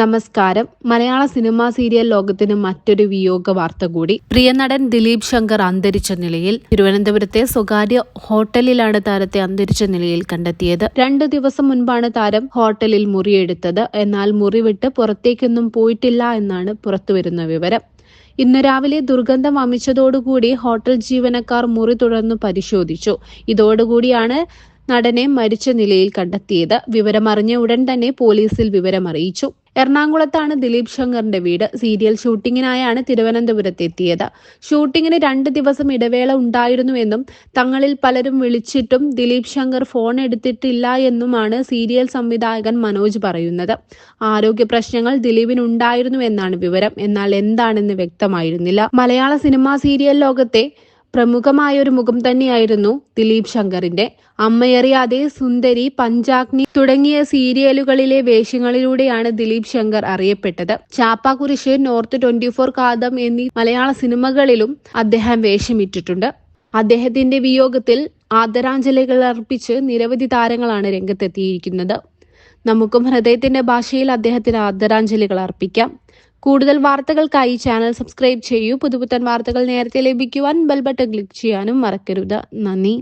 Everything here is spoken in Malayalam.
നമസ്കാരം. മലയാള സിനിമാ സീരിയൽ ലോകത്തിന് മറ്റൊരു വിയോഗ വാർത്ത കൂടി. പ്രിയ നടൻ ദിലീപ് ശങ്കർ അന്തരിച്ച നിലയിൽ തിരുവനന്തപുരത്തെ സ്വകാര്യ ഹോട്ടലിലാണ് താരത്തെ അന്തരിച്ച നിലയിൽ കണ്ടെത്തിയത്. രണ്ടു ദിവസം മുൻപാണ് താരം ഹോട്ടലിൽ മുറിയെടുത്തത്. എന്നാൽ മുറിവിട്ട് പുറത്തേക്കൊന്നും പോയിട്ടില്ല എന്നാണ് പുറത്തുവരുന്ന വിവരം. ഇന്ന് രാവിലെ ദുർഗന്ധം വമിച്ചതോടുകൂടി ഹോട്ടൽ ജീവനക്കാർ മുറി തുടർന്ന് പരിശോധിച്ചു. ഇതോടുകൂടിയാണ് നടനെ മരിച്ച നിലയിൽ കണ്ടെത്തിയത്. വിവരമറിഞ്ഞ ഉടൻ തന്നെ പോലീസിൽ വിവരമറിയിച്ചു. എറണാകുളത്താണ് ദിലീപ് ശങ്കറിന്റെ വീട്. സീരിയൽ ഷൂട്ടിങ്ങിനായാണ് തിരുവനന്തപുരത്ത് എത്തിയത് ഷൂട്ടിങ്ങിന് രണ്ട് ദിവസം ഇടവേള ഉണ്ടായിരുന്നുവെന്നും തങ്ങളിൽ പലരും വിളിച്ചിട്ടും ദിലീപ് ശങ്കർ ഫോൺ എടുത്തിട്ടില്ല എന്നുമാണ് സീരിയൽ സംവിധായകൻ മനോജ് പറയുന്നത്. ആരോഗ്യ പ്രശ്നങ്ങൾ ദിലീപിനുണ്ടായിരുന്നുവെന്നാണ് വിവരം. എന്നാൽ എന്താണെന്ന് വ്യക്തമായിരുന്നില്ല. മലയാള സിനിമാ സീരിയൽ ലോകത്തെ പ്രമുഖമായ ഒരു മുഖം തന്നെയായിരുന്നു ദിലീപ് ശങ്കറിന്റെ. അമ്മയറിയാതെ സുന്ദരി പഞ്ചാഗ്നി തുടങ്ങിയ സീരിയലുകളിലെ വേഷങ്ങളിലൂടെയാണ് ദിലീപ് ശങ്കർ അറിയപ്പെട്ടത്. Chappa Kurishu north twenty four Kaatham എന്നീ മലയാള സിനിമകളിലും അദ്ദേഹം വേഷമിട്ടിട്ടുണ്ട്. അദ്ദേഹത്തിന്റെ വിയോഗത്തിൽ ആദരാഞ്ജലികൾ അർപ്പിച്ച് നിരവധി താരങ്ങളാണ് രംഗത്തെത്തിയിരിക്കുന്നത്. നമുക്കും ഹൃദയത്തിന്റെ ഭാഷയിൽ അദ്ദേഹത്തിന് ആദരാഞ്ജലികൾ അർപ്പിക്കാം. കൂടുതൽ വാർത്തകൾക്കായി ചാനൽ സബ്സ്ക്രൈബ് ചെയ്യൂ. പുതുപുത്തൻ വാർത്തകൾ നേരത്തെ ലഭിക്കുവാൻ ബെൽബട്ടൺ ക്ലിക്ക് ചെയ്യാനും മറക്കരുത്. നന്ദി.